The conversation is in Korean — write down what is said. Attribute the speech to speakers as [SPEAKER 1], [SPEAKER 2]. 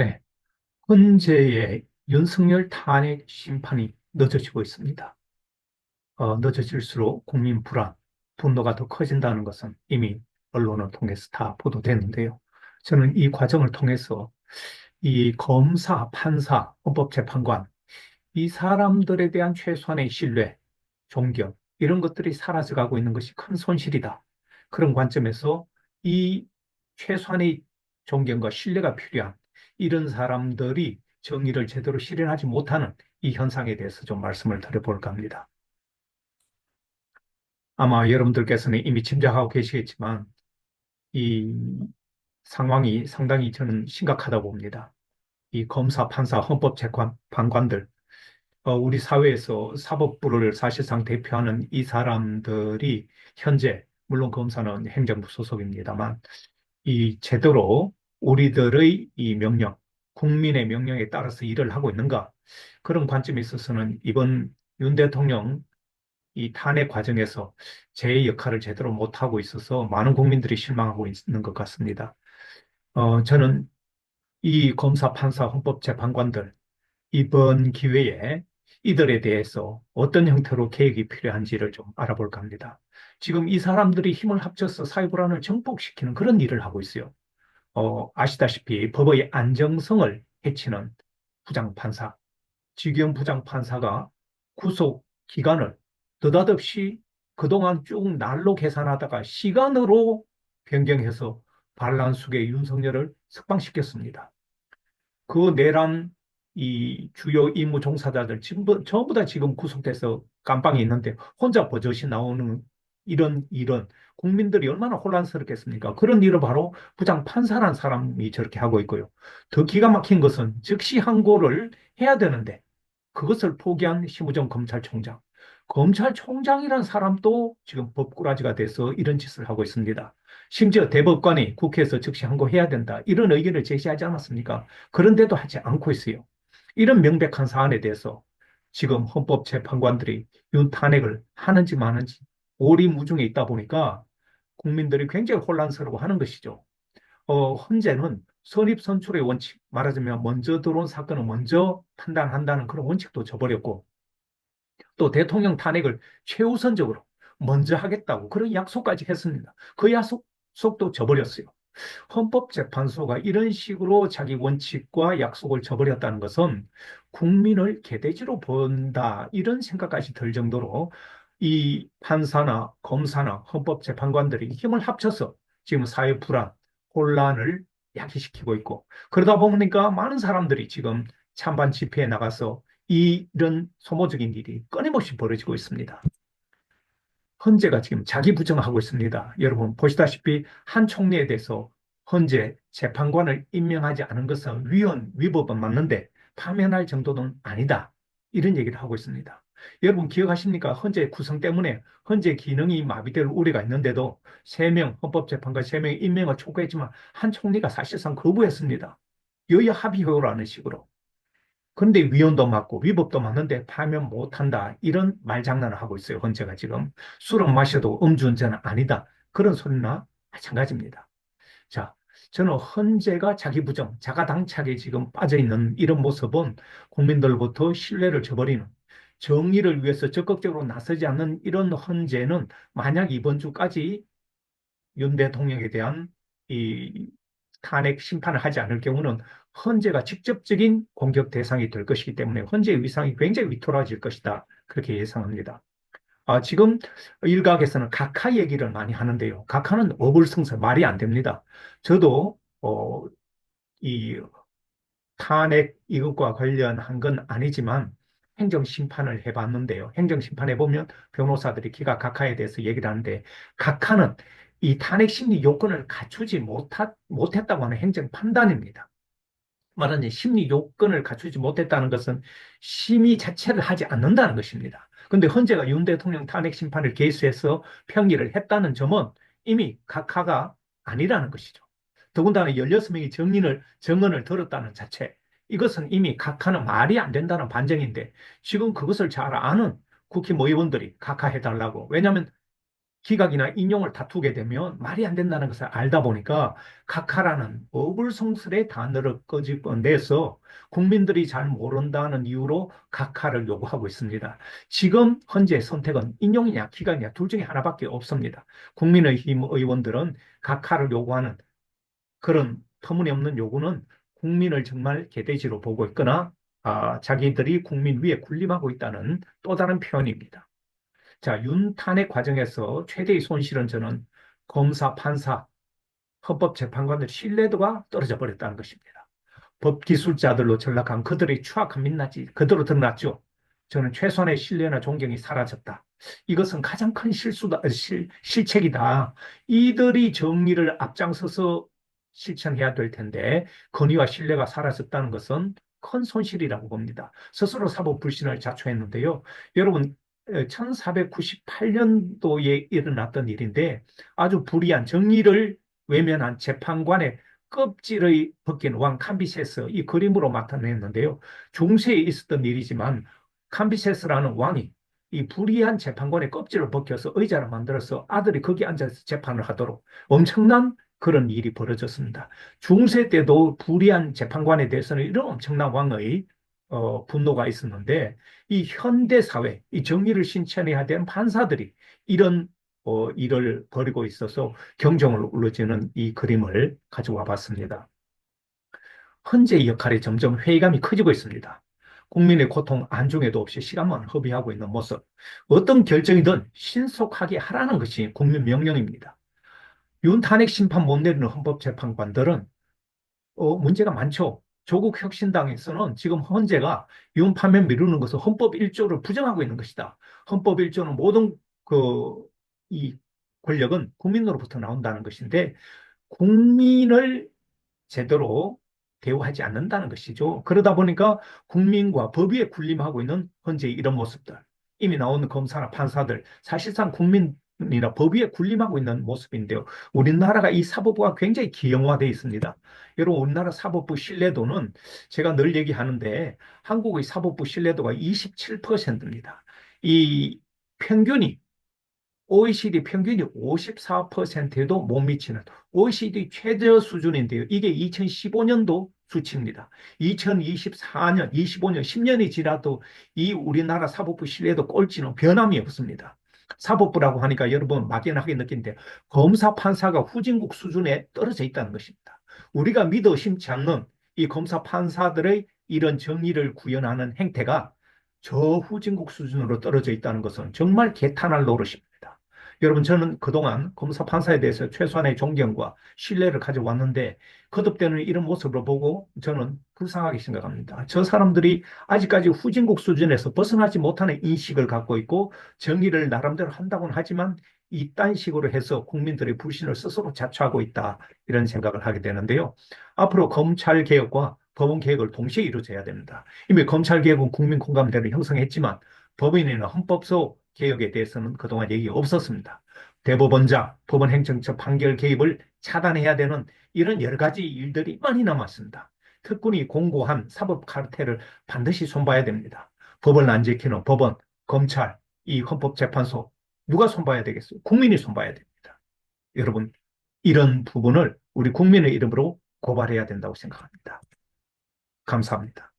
[SPEAKER 1] 네, 현재의 윤석열 탄핵 심판이 늦어지고 있습니다. 어, 늦어질수록 국민 불안, 분노가 더 커진다는 것은 이미 언론을 통해서 다 보도됐는데요. 저는 이 과정을 통해서 이 검사, 판사, 헌법재판관, 이 사람들에 대한 최소한의 신뢰, 존경, 이런 것들이 사라져가고 있는 것이 큰 손실이다. 그런 관점에서 이 최소한의 존경과 신뢰가 필요한 이런 사람들이 정의를 제대로 실현하지 못하는 이 현상에 대해서 좀 말씀을 드려볼까 합니다. 아마 여러분들께서는 이미 짐작하고 계시겠지만 이 상황이 상당히 저는 심각하다고 봅니다. 이 검사, 판사, 헌법재판관들, 어, 우리 사회에서 사법부를 사실상 대표하는 이 사람들이 현재, 물론 검사는 행정부 소속입니다만, 이 제대로 우리들의 이 명령, 국민의 명령에 따라서 일을 하고 있는가? 그런 관점에 있어서는 이번 윤 대통령 이 탄핵 과정에서 제 역할을 제대로 못하고 있어서 많은 국민들이 실망하고 있는 것 같습니다. 어, 저는 이 검사, 판사, 헌법재판관들 이번 기회에 이들에 대해서 어떤 형태로 개혁이 필요한지를 좀 알아볼까 합니다. 지금 이 사람들이 힘을 합쳐서 사회 불안을 정복시키는 그런 일을 하고 있어요. 어, 아시다시피 법의 안정성을 해치는 부장판사, 지기현 부장판사가 구속 기간을 느닷없이 그동안 쭉 날로 계산하다가 시간으로 변경해서 반란숙의 윤석열을 석방시켰습니다. 그 내란 이 주요 임무 종사자들 전부, 전부 다 지금 구속돼서 감방에 있는데 혼자 버젓이 나오는 이런 일은 국민들이 얼마나 혼란스럽겠습니까? 그런 일을 바로 부장 판사란 사람이 저렇게 하고 있고요. 더 기가 막힌 것은 즉시 항고를 해야 되는데 그것을 포기한 심우정 검찰총장. 검찰총장이란 사람도 지금 법꾸라지가 돼서 이런 짓을 하고 있습니다. 심지어 대법관이 국회에서 즉시 항고해야 된다. 이런 의견을 제시하지 않았습니까? 그런데도 하지 않고 있어요. 이런 명백한 사안에 대해서 지금 헌법재판관들이 윤 탄핵을 하는지 마는지 오리무중에 있다 보니까 국민들이 굉장히 혼란스러워 하는 것이죠. 어, 현재는 선입선출의 원칙, 말하자면 먼저 들어온 사건은 먼저 판단한다는 그런 원칙도 저버렸고 또 대통령 탄핵을 최우선적으로 먼저 하겠다고 그런 약속까지 했습니다. 그 약속도 저버렸어요. 헌법재판소가 이런 식으로 자기 원칙과 약속을 저버렸다는 것은 국민을 개돼지로 본다 이런 생각까지 들 정도로 이 판사나 검사나 헌법재판관들이 힘을 합쳐서 지금 사회 불안, 혼란을 야기시키고 있고 그러다 보니까 많은 사람들이 지금 찬반 집회에 나가서 이런 소모적인 일이 끊임없이 벌어지고 있습니다. 헌재가 지금 자기 부정하고 있습니다. 여러분 보시다시피 한 총리에 대해서 헌재 재판관을 임명하지 않은 것은 위헌, 위법은 맞는데 파면할 정도는 아니다. 이런 얘기를 하고 있습니다. 여러분 기억하십니까? 헌재 구성 때문에 헌재 기능이 마비될 우려가 있는데도 3명 헌법재판관 3명 임명을 촉구했지만 한 총리가 사실상 거부했습니다. 여야 합의효라는 식으로. 그런데 위헌도 맞고 위법도 맞는데 파면 못한다. 이런 말장난을 하고 있어요. 헌재가 지금. 술은 마셔도 음주운전은 아니다. 그런 소리나 마찬가지입니다. 자, 저는 헌재가 자기 부정, 자가당착에 지금 빠져 있는 이런 모습은 국민들부터 신뢰를 저버리는 정의를 위해서 적극적으로 나서지 않는 이런 헌재는 만약 이번 주까지 윤 대통령에 대한 이 탄핵 심판을 하지 않을 경우는 헌재가 직접적인 공격 대상이 될 것이기 때문에 헌재의 위상이 굉장히 위토라질 것이다. 그렇게 예상합니다. 아, 지금 일각에서는 각하 얘기를 많이 하는데요. 각하는 어불성설 말이 안 됩니다. 저도 어, 이 탄핵 이것과 관련한 건 아니지만 행정심판을 해봤는데요. 행정심판에 보면 변호사들이 기가 각하에 대해서 얘기를 하는데 각하는 이 탄핵 심리 요건을 갖추지 못하, 못했다고 하는 행정 판단입니다. 말하는 심리 요건을 갖추지 못했다는 것은 심의 자체를 하지 않는다는 것입니다. 근데 헌재가 윤 대통령 탄핵 심판을 개수해서 평의를 했다는 점은 이미 각하가 아니라는 것이죠. 더군다나 16명이 정인을, 정언을 들었다는 자체. 이것은 이미 각하는 말이 안 된다는 반정인데 지금 그것을 잘 아는 국회 의원들이 각하해달라고. 왜냐하면 기각이나 인용을 다투게 되면 말이 안 된다는 것을 알다 보니까 각하라는 어불성설의 단어를 꺼집어내서 국민들이 잘 모른다는 이유로 각하를 요구하고 있습니다. 지금 현재 선택은 인용이냐 기각이냐 둘 중에 하나밖에 없습니다. 국민의힘 의원들은 각하를 요구하는 그런 터무니없는 요구는 국민을 정말 개돼지로 보고 있거나 아, 자기들이 국민 위에 군림하고 있다는 또 다른 표현입니다. 자, 윤탄핵 과정에서 최대의 손실은 저는 검사, 판사, 헌법재판관들 신뢰도가 떨어져 버렸다는 것입니다. 법기술자들로 전락한 그들의 추악한 민낯이 그대로 드러났죠. 저는 최소한의 신뢰나 존경이 사라졌다. 이것은 가장 큰 실수다, 실, 실책이다. 이들이 정리를 앞장서서 실천해야 될 텐데 권위와 신뢰가 사라졌다는 것은 큰 손실이라고 봅니다. 스스로 사법 불신을 자초했는데요. 여러분 1498년도에 일어났던 일인데 아주 불의한 정의를 외면한 재판관의 껍질의 벗긴 왕 캄비세스 이 그림으로 나타냈는데요. 중세에 있었던 일이지만 캄비세스라는 왕이 이 불의한 재판관의 껍질을 벗겨서 의자를 만들어서 아들이 거기 앉아서 재판을 하도록 엄청난 그런 일이 벌어졌습니다. 중세 때도 불의한 재판관에 대해서는 이런 엄청난 왕의 어, 분노가 있었는데 이 현대 사회, 이 정의를 실천해야 되는 판사들이 이런 어, 일을 벌이고 있어서 경종을 울려주는 이 그림을 가져와 봤습니다. 헌재의 역할이 점점 회의감이 커지고 있습니다. 국민의 고통 안중에도 없이 시간만 허비하고 있는 모습. 어떤 결정이든 신속하게 하라는 것이 국민 명령입니다. 윤 탄핵 심판 못 내리는 헌법재판관들은 어, 문제가 많죠. 조국 혁신당에서는 지금 헌재가 윤 파면 미루는 것은 헌법 1조를 부정하고 있는 것이다. 헌법 1조는 모든 그 이 권력은 국민으로부터 나온다는 것인데 국민을 제대로 대우하지 않는다는 것이죠. 그러다 보니까 국민과 법 위에 군림하고 있는 헌재의 이런 모습들, 이미 나오는 검사나 판사들, 사실상 국민 이나 법 위에 군림하고 있는 모습인데요. 우리나라가 이 사법부가 굉장히 기형화되어 있습니다. 여러분, 우리나라 사법부 신뢰도는 제가 늘 얘기하는데 한국의 사법부 신뢰도가 27%입니다. 이 평균이 OECD 평균이 54%에도 못 미치는 OECD 최저 수준인데요. 이게 2015년도 수치입니다. 2024년, 25년, 10년이 지나도 이 우리나라 사법부 신뢰도 꼴찌는 변함이 없습니다. 사법부라고 하니까 여러분 막연하게 느끼는데 검사 판사가 후진국 수준에 떨어져 있다는 것입니다. 우리가 믿어 심지 않는 이 검사 판사들의 이런 정의를 구현하는 행태가 저 후진국 수준으로 떨어져 있다는 것은 정말 개탄할 노릇입니다. 여러분 저는 그동안 검사 판사에 대해서 최소한의 존경과 신뢰를 가져왔는데 거듭되는 이런 모습을 보고 저는 불쌍하게 생각합니다. 저 사람들이 아직까지 후진국 수준에서 벗어나지 못하는 인식을 갖고 있고 정의를 나름대로 한다고는 하지만 이딴 식으로 해서 국민들의 불신을 스스로 자초하고 있다 이런 생각을 하게 되는데요. 앞으로 검찰 개혁과 법원 개혁을 동시에 이루어져야 됩니다. 이미 검찰 개혁은 국민 공감대를 형성했지만 법인이나 헌법소 개혁에 대해서는 그동안 얘기 없었습니다. 대법원장, 법원행정처 판결 개입을 차단해야 되는 이런 여러 가지 일들이 많이 남았습니다. 특권이 공고한 사법 카르텔을 반드시 손봐야 됩니다. 법을 안 지키는 법원, 검찰, 이 헌법재판소 누가 손봐야 되겠어요? 국민이 손봐야 됩니다. 여러분 이런 부분을 우리 국민의 이름으로 고발해야 된다고 생각합니다. 감사합니다.